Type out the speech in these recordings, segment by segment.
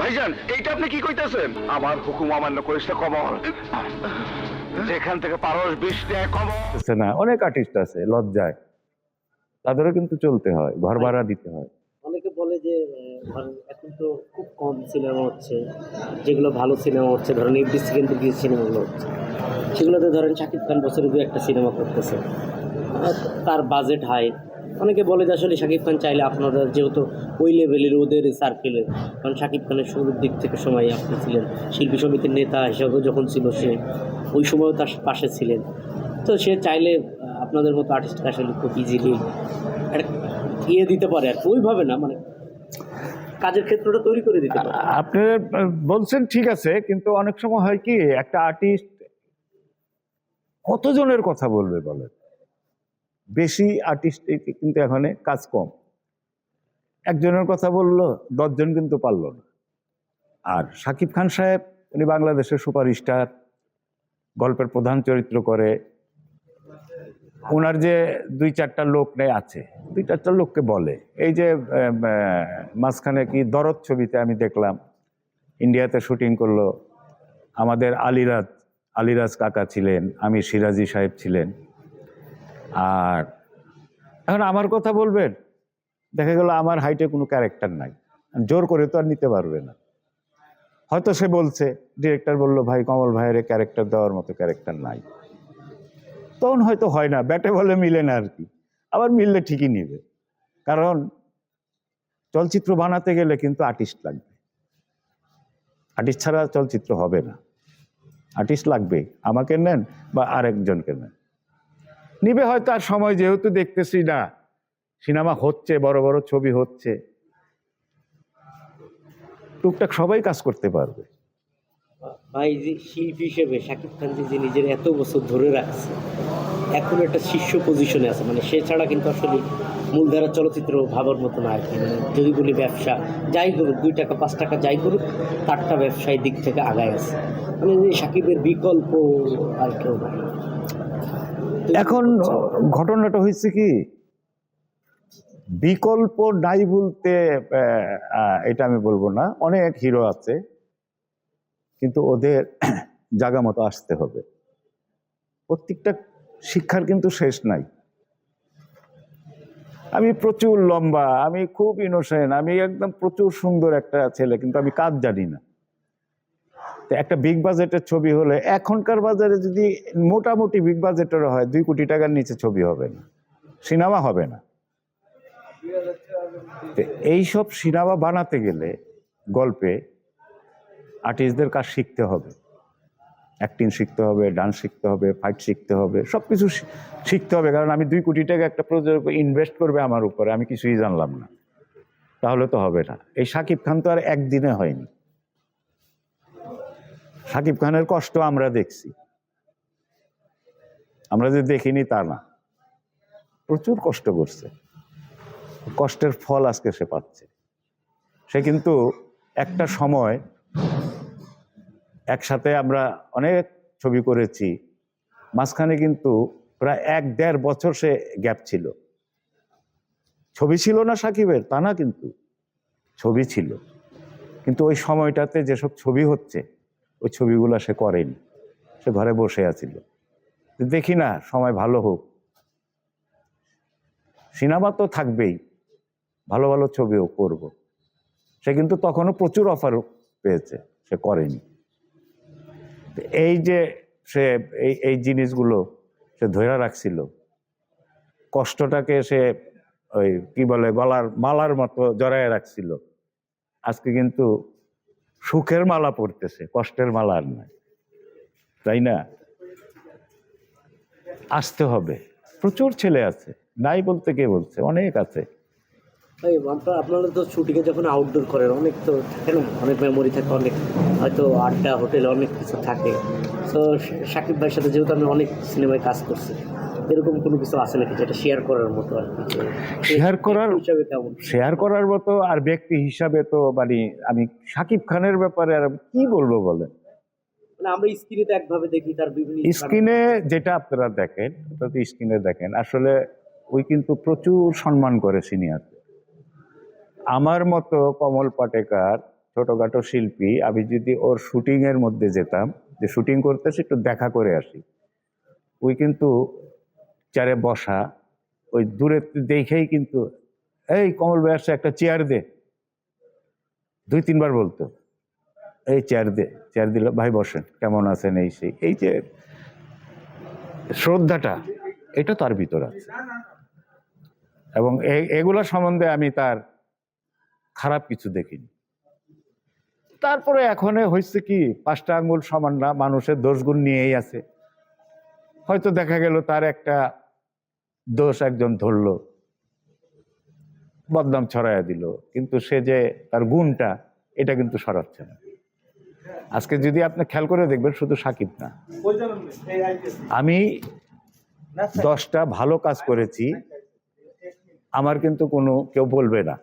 ভাইজান এইটা আপনি কি কইতাছেন? আমার হুকুম অমান্য করিস না কমল। যেখান থেকে পারস বিষ নেয় কমল। না অনেক আর্টিস্ট আছে লজ্জায়। তাদেরও কিন্তু চলতে হয় ঘর ভাড়া দিতে হয়। অনেকে বলে যে ধরেন এখন তো খুব কম সিনেমা হচ্ছে যেগুলো ভালো সিনেমা হচ্ছে ধরেন এফডিসি সেকেন্ডে গিয়ে সিনেমাগুলো হচ্ছে। সেগুলোতে ধরেন শাকিব খান বছরে দু একটা সিনেমা করতেছে। তার বাজেট হাই অনেকে বলে যে আসলে শাকিব খান চাইলে আপনারা যেহেতু ওই লেভেলের ওদের সার্কেলের কারণ শাকিব খানের শুরুর দিক থেকে সময় আপনি ছিলেন শিল্পী সমিতির নেতা হিসাবেও যখন ছিল সে, ওই সময়ও তার পাশে ছিলেন। তো সে চাইলে আপনাদের মতো আর্টিস্টকে আসলে খুব ইজিলি ইয়ে দিতে পারে আর ওইভাবে না মানে কাজের ক্ষেত্রটা তৈরি করে দিতে আপনি বলছেন ঠিক আছে, কিন্তু অনেক সময় হয় কি, একটা আর্টিস্ট কতজনের কথা বলবে বলেন? বেশি আর্টিস্ট কিন্তু এখানে কাজ কম। একজনের কথা বলল, দশজন কিন্তু পারল না। আর সাকিব খান সাহেব, উনি বাংলাদেশের সুপারস্টার, গল্পের প্রধান চরিত্র করে। ওনার যে দুই চারটা লোক নেই আছে, দুই চারটা লোককে বলে। এই যে মাঝখানে কি দরদ ছবিতে আমি দেখলাম, ইন্ডিয়াতে শুটিং করল আমাদের আলিরাজ আলিরাজ কাকা ছিলেন আমি সিরাজি সাহেব ছিলেন। আর এখন আমার কথা বলবেন? দেখা গেল আমার হাইটে কোনো ক্যারেক্টার নাই। জোর করে তো আর নিতে পারবে না। হয়তো সে বলছে ডিরেক্টর বলল, ভাই, কমল ভাইয়ের ক্যারেক্টার দেওয়ার মতো ক্যারেক্টার নাই। তখন হয়তো হয় না, ব্যাটে বলে মিলে না আর কি। আবার মিললে ঠিকই নিবে। কারণ চলচ্চিত্র বানাতে গেলে কিন্তু আর্টিস্ট লাগবে। আর্টিস্ট ছাড়া চলচ্চিত্র হবে না। আর্টিস্ট লাগবে আমাকে নেন বা আরেকজনকে নেন। নিবে হয়তো আর সময় যেহেতু দেখতেছি না। সিনেমা হচ্ছে, বড় বড় ছবি হচ্ছে। টুকটাক সবাই কাজ করতে পারবে। ভাই, যে শিল্পী হিসেবে শাকিব খান যে নিজের এত বছর ধরে রাখছে, এখন একটা শীর্ষ পজিশনে আছে। মানে সে ছাড়া কিন্তু আসলে মূলধারা চলচ্চিত্র ভাবার মতো না আর কি। মানে যদি বলি ব্যবসা, যাই করুক, দুই টাকা, পাঁচ টাকা যাই করুক, তারটা ব্যবসায়ী দিক থেকে আগায় আছে। মানে যে সাকিবের বিকল্প আর কেউ নাই এখন ঘটনাটা হয়েছে কি? বিকল্প নাই বলতে এটা আমি বলব না। অনেক হিরো আছে, কিন্তু ওদের জায়গা মতো আসতে হবে। প্রত্যেকটা শিক্ষার কিন্তু শেষ নাই। আমি প্রচুর লম্বা, আমি খুব ইনোসেন্ট আমি একদম প্রচুর সুন্দর একটা ছেলে, কিন্তু আমি কাজ জানি না। তো একটা বিগ বাজেটের ছবি হলে এখনকার বাজারে যদি মোটামুটি বিগ বাজেটের হয়, দুই কোটি টাকার নিচে ছবি হবে না, সিনেমা হবে না। এইসব সিনেমা বানাতে গেলে গল্পে আর্টিস্টদের কাজ শিখতে হবে। অ্যাক্টিং শিখতে হবে ডান্স শিখতে হবে ফাইট শিখতে হবে সব কিছু শিখতে হবে। কারণ আমি দুই কোটি টাকা একটা প্রযোজক ইনভেস্ট করবে আমার উপরে, আমি কিছুই জানলাম না। তাহলে তো হবে না। এই সাকিব খান তো আর একদিনে হয়নি। সাকিব খানের কষ্ট আমরা দেখছি। আমরা যে দেখিনি তা না। প্রচুর কষ্ট করছে। কষ্টের ফল আজকে সে পাচ্ছে। সে কিন্তু একটা সময় একসাথে আমরা অনেক ছবি করেছি। মাঝখানে কিন্তু প্রায় এক দেড় বছর সে গ্যাপ ছিল। ছবি ছিল না সাকিবের, তা না কিন্তু। ছবি ছিল। কিন্তু ওই সময়টাতে যেসব ছবি হচ্ছে ওই ছবিগুলো সে করেনি। সে ঘরে বসে আছিল। দেখি না, সময় ভালো হোক। সিনেমা তো থাকবেই, ভালো ভালো ছবিও করব। সে কিন্তু তখনও প্রচুর অফার পেয়েছে, সে করেনি। এই যে সে, এই এই জিনিসগুলো সে ধরে রাখছিল, কষ্টটাকে সে ওই কি বলে, গলার, মালার মতো জড়ায় রাখছিল। আজকে কিন্তু সুখের মালা পড়তেছে কষ্টের মালা আর নাই। তাই না? আসতে হবে। প্রচুর ছেলে আছে, নাই বলতে কে বলছে? অনেক আছে। ভাই আপনারা আপনারা তো শুটিংয়ে যখন আউটডোর করেন অনেক তো থাকে না অনেক মেমোরি থাকে অনেক হয়তো আড্ডা হোটেলে অনেক কিছু থাকে। তো সাকিব ভাইয়ের সাথে যেহেতু আমি অনেক সিনেমায় কাজ করছি এরকম কোনো কিছু আছে নাকি যেটা শেয়ার করার মতো আর শেয়ার করার হিসাবে কেমন? শেয়ার করার মতো আর ব্যক্তি হিসাবে তো মানে আমি সাকিব খানের ব্যাপারে আর কি বলব বলেন? মানে আমরা স্ক্রিনে তো একভাবে দেখি তার বিভিন্ন স্ক্রিনে যেটা আপনারা দেখেন ওটা তো স্ক্রিনে দেখেন আসলে ওই কিন্তু প্রচুর সম্মান করে সিনিয়র আমার মতো কমল পাটেকার ছোটখাটো শিল্পী আমি যদি ওর শুটিং এর মধ্যে যেতাম, যে শুটিং করতেছি একটু দেখা করে আসি। ওই কিন্তু চেয়ারে বসা, ওই দূরে দেখেই কিন্তু, এই কমল ভাই একটা চেয়ার দে। দুই তিনবার বলতো, এই চেয়ার দে চেয়ার দিল, ভাই বসেন, কেমন আছেন? এই সেই, এই যে শ্রদ্ধাটা, এটা তার ভিতর আছে। এবং এগুলো সম্বন্ধে আমি তার খারাপ কিছু দেখিনি। তারপরে এখন হয়েছে কি, পাঁচটা আঙ্গুল সমান না, মানুষের দোষগুণ নিয়েই আছে। হয়তো দেখা গেল তার একটা দোষ একজন ধরলো, বদনাম ছড়াইয়া দিল, কিন্তু সে যে তার গুণটা, এটা কিন্তু সরাচ্ছে না। আজকে যদি আপনি খেয়াল করে দেখবেন, শুধু সাকিব না। আমি দশটা ভালো কাজ করেছি, আমার কিন্তু কোনো, কেউ বলবে না।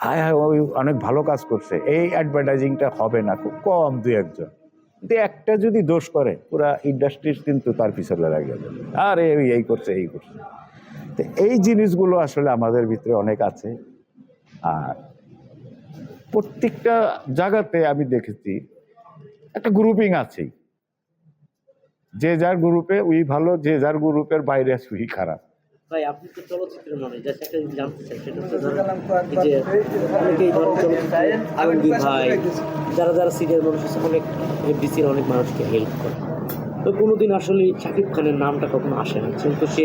হায় হায় ওই অনেক ভালো কাজ করছে। এই অ্যাডভার্টাইজিংটা হবে না, খুব কম দুই একজন। কিন্তু একটা যদি দোষ করে, পুরা ইন্ডাস্ট্রির কিন্তু তার পিছনে লাগে যাবে আর, এই এই করছে এই করছে। তো এই জিনিসগুলো আসলে আমাদের ভিতরে অনেক আছে। আর প্রত্যেকটা জায়গাতে আমি দেখেছি, একটা গ্রুপিং আছেই। যে যার গ্রুপে উই ভালো, যে যার গ্রুপের বাইরে উই খারাপ। ভাই আপনি তো চলচ্চিত্রের মানুষ একটা জিনিস জানতে চাই সেটা হচ্ছে যে অনেকেই ধরেন চলচ্চিত্রে আলমগীর ভাই যারা যারা সিনিয়র মানুষ আছে অনেক এফডিসির অনেক মানুষকে হেল্প করে। তো কোনোদিন আসলে শাকিব খানের নামটা কখনো আসে না কিন্তু সে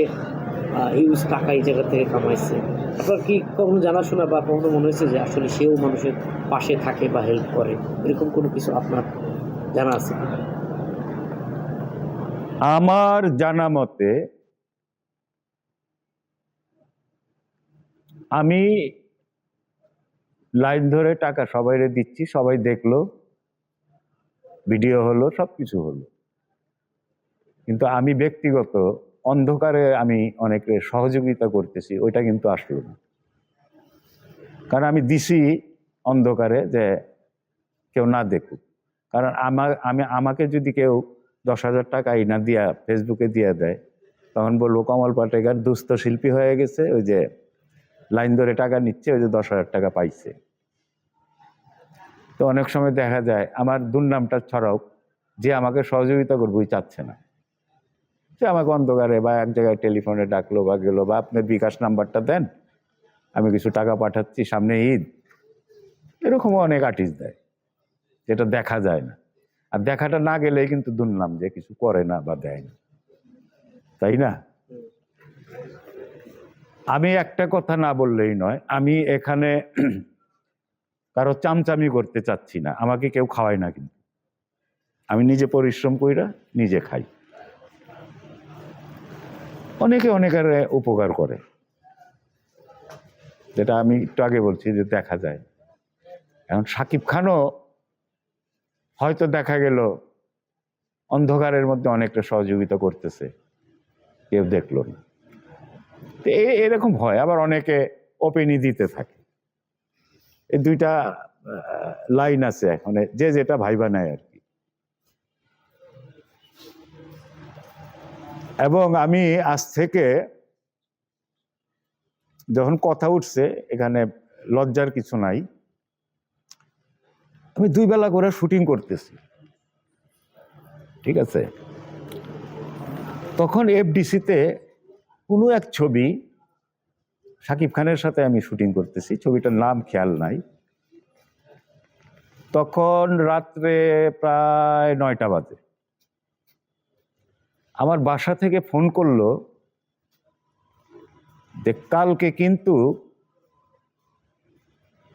ইউজ টাকা এই জায়গা থেকে কামাইছে। আপনার কি কখনো জানাশোনা বা কখনো মনে হয়েছে যে আসলে সেও মানুষের পাশে থাকে বা হেল্প করে? এরকম কোনো কিছু আপনার জানা আছে আমার জানা মতে আমি লাইন ধরে টাকা সবাইরে দিচ্ছি, সবাই দেখল, ভিডিও হলো সব কিছু হলো। কিন্তু আমি ব্যক্তিগত অন্ধকারে আমি অনেকে সহযোগিতা করতেছি, ওইটা কিন্তু আসলো না। কারণ আমি দিছি অন্ধকারে যে কেউ না দেখুক। কারণ আমার আমি, আমাকে যদি কেউ দশ হাজার টাকা না দিয়া, ফেসবুকে দিয়ে দেয়, তখন বলব কমল পাটেকার দুস্থ শিল্পী হয়ে গেছে, ওই যে লাইন ধরে টাকা নিচ্ছে, ওই যে দশ হাজার টাকা পাইছে। তো অনেক সময় দেখা যায়, আমার দুর্নামটা ছড়াও, যে আমাকে সহযোগিতা করব, ওই চাচ্ছে না। সে আমাকে অন্ধকারে বা এক জায়গায় টেলিফোনে ডাকলো বা গেলো, বা আপনার বিকাশ নাম্বারটা দেন, আমি কিছু টাকা পাঠাচ্ছি, সামনে ঈদ। এরকমও অনেক আর্টিস্ট দেয়, যেটা দেখা যায় না। আর দেখাটা না গেলেই কিন্তু দুর্নাম যে কিছু করে না বা দেয় না। তাই না? আমি একটা কথা না বললেই নয়, আমি এখানে কারও চামচামি করতে চাচ্ছি না, আমাকে কেউ খাওয়ায় না কিন্তু। আমি নিজে পরিশ্রম কইরা নিজে খাই। অনেকে অনেকের উপকার করে। যেটা আমি একটু আগে বলছি যে দেখা যায়। এখন সাকিব খানও হয়তো দেখা গেল, অন্ধকারের মধ্যে অনেকটা সহযোগিতা করতেছে, কেউ দেখল না। তো এরকম হয়, আবার অনেকে ওপেনই দিতে থাকে। এই দুইটা লাইন আছে এখন যে যেটা ভাইবা নেয় আর কি। এবং আমি আজ থেকে যখন কথা উঠছে, এখানে লজ্জার কিছু নাই, আমি দুই বেলা করে শুটিং করতেছি। ঠিক আছে? তখন এফডিসিতে কোনো এক ছবি শাকিব খানের সাথে আমি শুটিং করতেছি। ছবিটার নাম খেয়াল নাই। তখন রাত্রে প্রায় নয়টা বাজে। আমার বাসা থেকে ফোন করল যে কালকে কিন্তু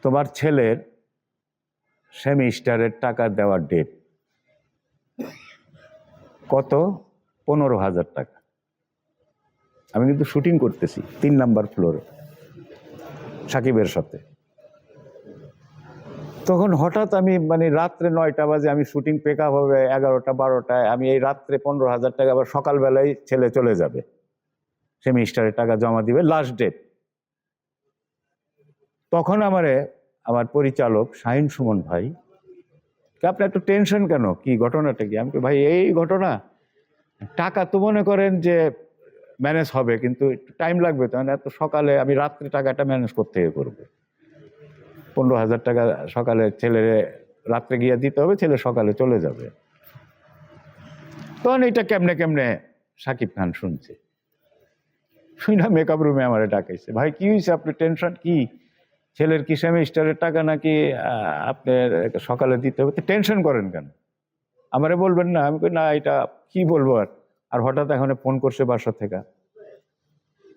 তোমার ছেলের সেমিস্টারের টাকা দেওয়ার ডেট কত? পনেরো হাজার টাকা। আমি কিন্তু শুটিং করতেছি তিন নাম্বার ফ্লোরে সাকিবের সাথে। তখন হঠাৎ আমি মানে রাত্রে নয়টা বাজে আমি শুটিং পেক আপ হবে, এগারোটা, বারোটায়, আমি এই রাত্রে পনেরো হাজার টাকা আবার সকালবেলায় ছেলে চলে যাবে। সেমিস্টারের টাকা জমা দিবে লাস্ট ডেট তখন আমারে, আমার পরিচালক শাহিন সুমন ভাই, কে আপনি একটু টেনশন কেন? কি ঘটনাটা কি? আমি ভাই, এই ঘটনা। টাকা তো মনে করেন যে ম্যানেজ হবে, কিন্তু একটু টাইম লাগবে তো এত সকালে আমি রাত্রে টাকাটা ম্যানেজ করতে গিয়ে করব। পনেরো হাজার টাকা সকালে ছেলে রাত্রে গিয়ে দিতে হবে, ছেলে সকালে চলে যাবে। তখন এটা কেমনে কেমনে সাকিব খান শুনছে। শুই না মেকআপ রুমে আমার ডাকাইছে, ভাই, কি হয়েছে আপনি টেনশন কি? ছেলের কি সেমিস্টারের টাকা নাকি আপনার সকালে দিতে হবে? তো টেনশন করেন কেন? আমারে বলবেন না। আমি না, এটা কি বলব আর? আর হঠাৎ এখন ফোন করছে বাসা থেকে।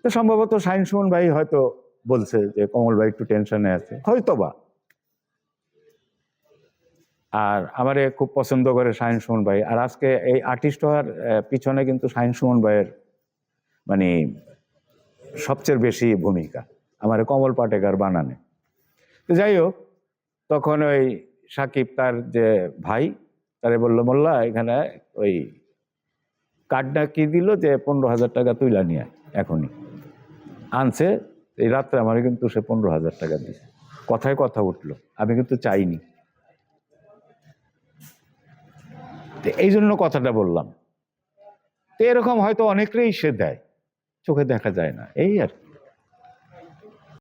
তো সম্ভবত সাইন সুমন ভাই হয়তো বলছে যে, কমল ভাই একটু টেনশনে আছে। হয়তো বা আর আমারে খুব পছন্দ করে সাইন সুমন ভাই। আর আজকে এই আর্টিস্ট হওয়ার পিছনে কিন্তু সাইন সুমন ভাইয়ের মানে সবচেয়ে বেশি ভূমিকা। আমার কমল পাটেকার বানানে। তো যাই হোক, তখন ওই সাকিব তার যে ভাই, তারে বলল, মোল্লা, এখানে ওই কার্ডটা কি দিল যে পনেরো হাজার টাকা তুইলা নিয়ে, এখনই। আনছে, এই রাত্রে আমার কিন্তু সে পনেরো হাজার টাকা দিয়েছে কথায় কথা উঠল, আমি কিন্তু চাইনি। এই জন্য কথাটা বললাম। তো এরকম হয়তো অনেকেই সে দেয়, চোখে দেখা যায় না, এই আর কি।